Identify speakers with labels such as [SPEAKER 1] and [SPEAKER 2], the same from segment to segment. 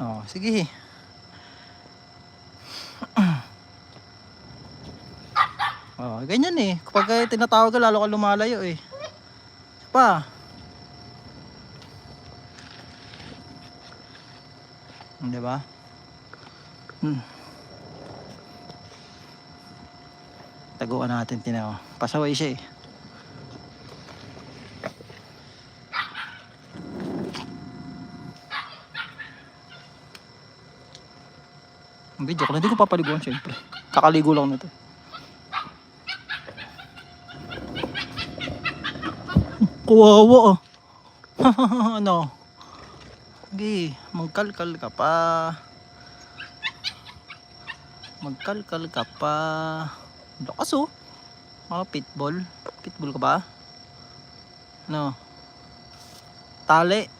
[SPEAKER 1] Oh, sige. Oh, ganyan eh. Kapag eh, tinatawag ka, lalo ka lumalayo eh. Pa. Di ba? Hmm. Taguan natin tinaw. Pasaway siya eh. Hindi, joke lang. Hindi ko papaliguan syempre. Kakaligo lang nito. Kuwawa ah. ano? Sige, magkalkal ka pa. Magkalkal ka pa. Lakas oh. Mga pitbull. Pitbull ka ba? No. Tali.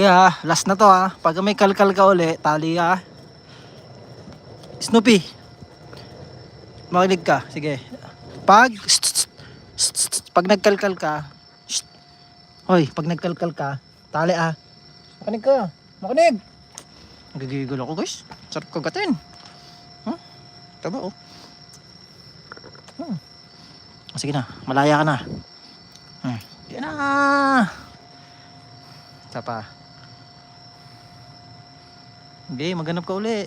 [SPEAKER 1] Kaya, last na to ha. Pag may kalkal ka uli, tali ha. Snoopy. Makinig ka. Sige. Pag, pag nagkalkal ka. Hoy, pag nagkalkal ka, tali ah. Makinig ka. Makinig. Nagigigil ako guys. Sarap kagatin. Huh? Taba oh. Hmm. Sige na, malaya ka na. Hmm. Yan na. Isa pa. Okay, maghanap ka uli.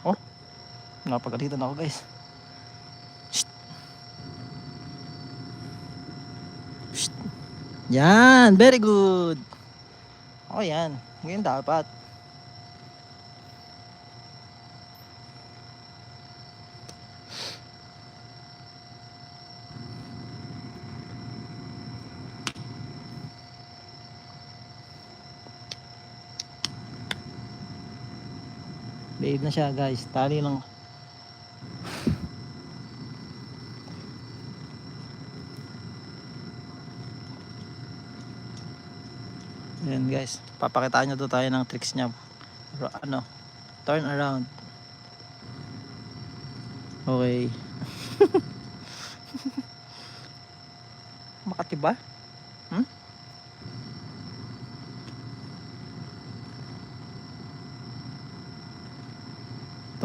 [SPEAKER 1] Oh, napagalitan ako guys. Shh. Shh. Yan, very good. Oh, yan. Ngayon dapat. Babe na siya guys. Tali lang. Ayan guys. Papakitaan nyo to tayo ng tricks niya. Ro- Ano? Turn around. Okay. Makati ba?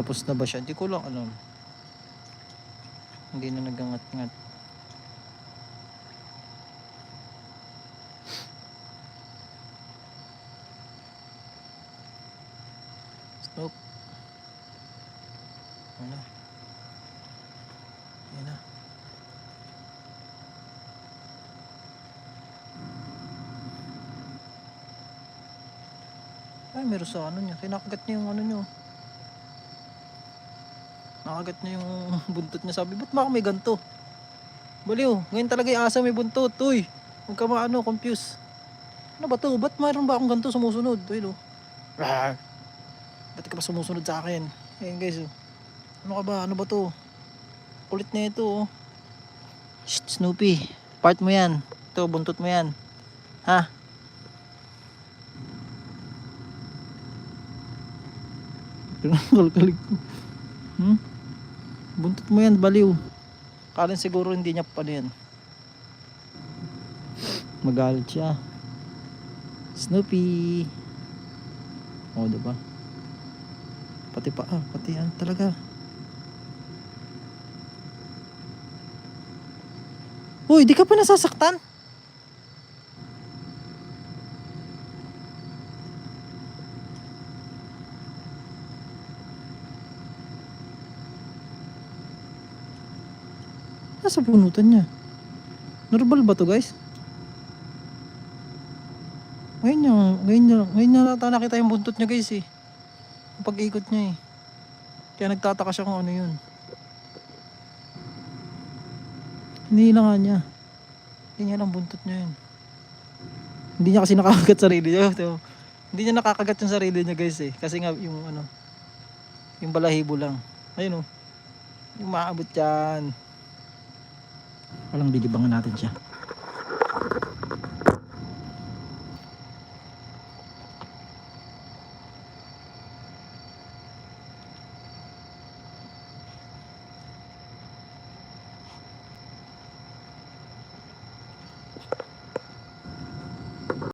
[SPEAKER 1] Tapos na ba siya? Hindi ko lang alam. Hindi na nagangat-ngat. Stop. Ano? Yan na. Ay, meron sa ano niya. Kinakagat niya yung ano niya. Nakagat niya yung buntot niya. Sabi, ba't ba may ganto? Baliw, ngayon talaga yung asa may buntot. Uy, huwag ka maano, confuse. Ano ba to? Ba't mayroon ba akong ganto sumusunod? Uy, lo. Rar. Ba't ka ba sumusunod sa akin? Ayan guys, oh. Ano ka ba? Ano ba to? Kulit na ito, oh. Shh, Snoopy. Part mo yan. Ito, buntot mo yan. Ha? Kalkalig ko. Hmm? Buntot mo yan, baliw. Kalin siguro hindi niya pa yan. Magalit siya. Snoopy. O, oh, diba? Pati pa, ah, pati yan talaga. Uy, di ka pa nasasaktan? Nasa bunutan niya. Normal ba to guys? Ngayon niya, ngayon niya, ngayon niya nata nakita yung buntot niya guys eh. Ang pag-ikot niya eh. Kaya nagtataka siya kung ano yun. Nga niya. Hindi niya lang buntot niya yun. Hindi niya kasi nakakagat sarili niya. Ito. Hindi niya nakakagat yung sarili niya guys eh. Kasi nga yung ano, yung balahibo lang. Ayun oh. Yung maabot yan. Walang bilibangan natin siya.